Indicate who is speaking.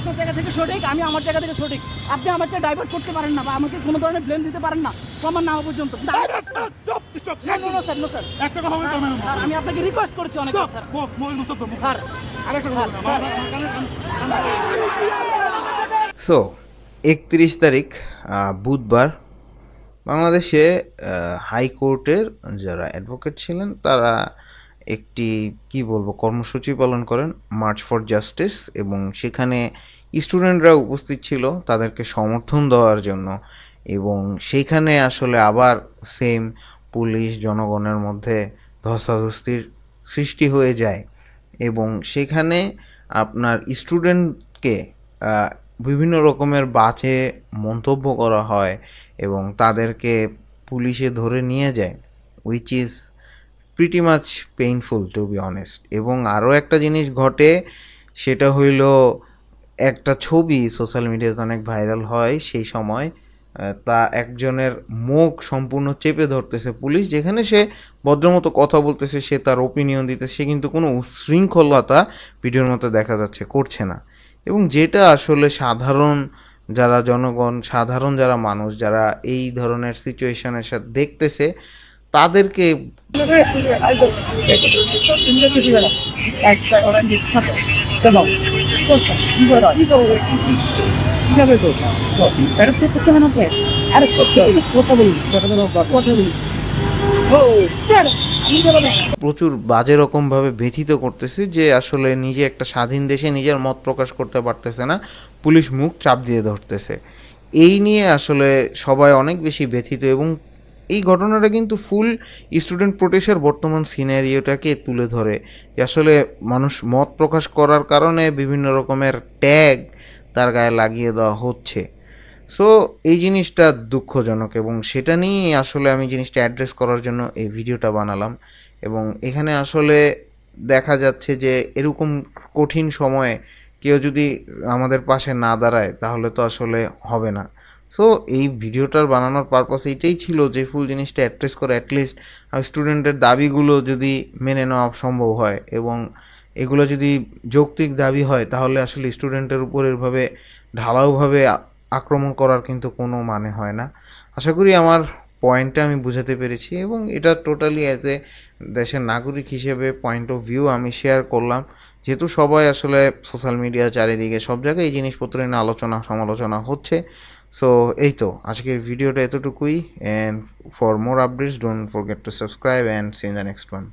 Speaker 1: আপনার জায়গা থেকে সঠিক আমি আমার জায়গা থেকে সঠিক। আপনি আমাকে ডাইভার্ট করতে পারেন না বা আমাকে কোনো ধরনের ব্লেম দিতে পারেন না প্রমাণ না হওয়া পর্যন্ত। আমি-
Speaker 2: Stop, stop,
Speaker 1: না, না, না, স্যার, না, স্যার।
Speaker 2: একটা কথা বলতে হবে না
Speaker 1: স্যার, আমি আপনাকে রিকোয়েস্ট করছি অনেক স্যার
Speaker 3: সো একত্রিশ তারিখ বুধবার বাংলাদেশে হাইকোর্টের যারা অ্যাডভোকেট ছিলেন তারা একটি, কি বলব, কর্মসূচি পালন করেন মার্চ ফর জাস্টিস এবং সেখানে স্টুডেন্টরা উপস্থিত ছিল তাদেরকে সমর্থন দেওয়ার জন্য এবং সেইখানে আসলে আবার সেম পুলিশ, জনগণের মধ্যে ধস্তাধস্তির সৃষ্টি হয়ে যায় এবং সেখানে আপনার স্টুডেন্টকে বিভিন্ন রকমের বাজে মন্তব্য করা হয় এবং তাদেরকে পুলিশে ধরে নিয়ে যায় which is pretty much painful to be honest এবং আরও একটা জিনিস ঘটে, সেটা হইল, একটা ছবি সোশ্যাল মিডিয়াতে অনেক ভাইরাল হয় সেই সময় তা একজনের মুখ সম্পূর্ণ চেপে ধরতেছে পুলিশ, যেখানে সে ভদ্রমতো কথা বলতেছে, সে তার ওপিনিয়ন দিতে সে কিন্তু কোনো উশৃঙ্খলতা ভিডিওর মতো দেখা যাচ্ছে, করছে না। এবং যেটা আসলে সাধারণ যারা জনগণ, সাধারণ যারা মানুষ, যারা এই ধরনের সিচুয়েশনের সাথে দেখতেছে তাদেরকে প্রচুর বাজে রকমভাবে ব্যথিত করতেছে যে আসলে নিজে একটা স্বাধীন দেশে নিজের মত প্রকাশ করতে পারতেছে না, পুলিশ মুখ চাপ দিয়ে ধরতেছে। এই নিয়ে আসলে সবাই অনেক বেশি ব্যথিত এবং এই ঘটনাটা কিন্তু ফুল স্টুডেন্ট প্রোটেস্টের বর্তমান সিনারিওটাকে তুলে ধরে। যে আসলে মানুষ মত প্রকাশ করার কারণে বিভিন্ন রকমের ট্যাগ তার গায়ে লাগিয়ে দেওয়া হচ্ছে। সো এই জিনিসটা দুঃখজনক এবং সেটা নিয়েই আসলে আমি জিনিসটা অ্যাড্রেস করার জন্য এই ভিডিওটা বানালাম। এবং এখানে আসলে দেখা যাচ্ছে যে এরকম কঠিন সময়ে কেউ যদি আমাদের পাশে না দাঁড়ায়, তাহলে তো আসলে হবে না। সো এই ভিডিওটার বানানোর পারপাস এইটাই ছিল যে ফুল জিনিসটা অ্যাড্রেস করে অ্যাটলিস্ট স্টুডেন্টের দাবিগুলো যদি মেনে নেওয়া সম্ভব হয় এবং এগুলো যদি যৌক্তিক দাবি হয়, তাহলে আসলে স্টুডেন্টের উপর এভাবে ঢালাওভাবে আক্রমণ করার কিন্তু কোনো মানে হয় না। আশা করি আমার পয়েন্টটা আমি বুঝাতে পেরেছি এবং এটা টোটালি অ্যাজ এ দেশের নাগরিক হিসেবে পয়েন্ট অফ ভিউ আমি শেয়ার করলাম। যেহেতু সবাই আসলে সোশ্যাল মিডিয়া চারিদিকে সব জায়গায় এই জিনিসপত্র নিয়ে আলোচনা সমালোচনা হচ্ছে সো এই তো আজকের ভিডিওটা এতটুকুই and for more updates don't forget to subscribe and seen the next one